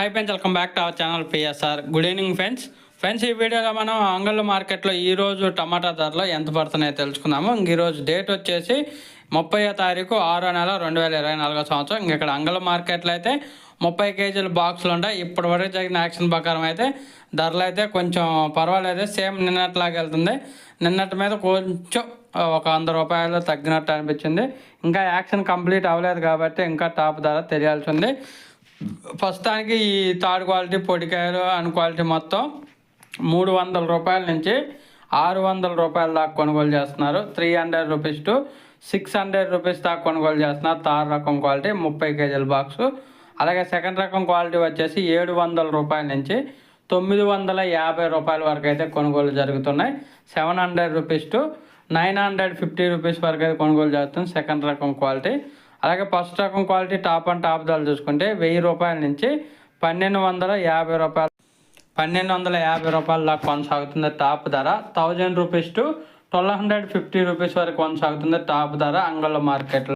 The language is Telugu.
Hi friends welcome back to our channel PSR good evening friends friends ఈ వీడియోలో మనం అంగళ్ళ మార్కెట్లో ఈరోజు టమాటా ధరలు ఎంత పడుతున్నాయో తెలుసుకుందాము. ఈరోజు డేట్ వచ్చేసి ముప్పై తారీఖు ఆరో నెల రెండు వేల ఇరవై నాలుగో సంవత్సరం. ఇంక ఇక్కడ అంగళ మార్కెట్లో అయితే ముప్పై కేజీల బాక్సులు ఉంటాయి. ఇప్పటి వరకు జరిగిన యాక్షన్ ప్రకారం అయితే ధరలు అయితే కొంచెం పర్వాలేదు. సేమ్ నిన్నట్లాగా వెళ్తుంది. నిన్నటి మీద కొంచెం ఒక వంద రూపాయలు తగ్గినట్టు అనిపించింది. ఇంకా యాక్షన్ కంప్లీట్ అవ్వలేదు కాబట్టి ఇంకా టాప్ ధర తెలియాల్సి ఉంది. ప్రస్తుతానికి ఈ థర్డ్ క్వాలిటీ పొడికాయలు అన్ క్వాలిటీ మొత్తం మూడు వందల రూపాయల నుంచి ఆరు వందల రూపాయల దాకా కొనుగోలు చేస్తున్నారు. Three hundred rupees to six hundred rupees దాకా కొనుగోలు చేస్తున్నారు. థర్డ్ రకం క్వాలిటీ ముప్పై కేజీల బాక్సు. అలాగే సెకండ్ రకం క్వాలిటీ వచ్చేసి ఏడు వందల రూపాయల నుంచి తొమ్మిది వందల యాభై రూపాయల వరకు అయితే కొనుగోలు జరుగుతున్నాయి. Seven hundred rupees to nine hundred fifty rupees వరకు అయితే కొనుగోలు జరుగుతుంది సెకండ్ రకం క్వాలిటీ అలాగే ఫస్ట్ రకం క్వాలిటీ టాప్ అండ్ టాప్ ధరలు చూసుకుంటే వెయ్యి రూపాయల నుంచి పన్నెండు వందల యాభై రూపాయలు పన్నెండు వందల యాభై రూపాయల దాకా కొనసాగుతుంది టాప్ ధర. Thousand rupees to twelve hundred fifty rupees వరకు కొనసాగుతుంది టాప్ ధర అంగళ్ళ మార్కెట్లో.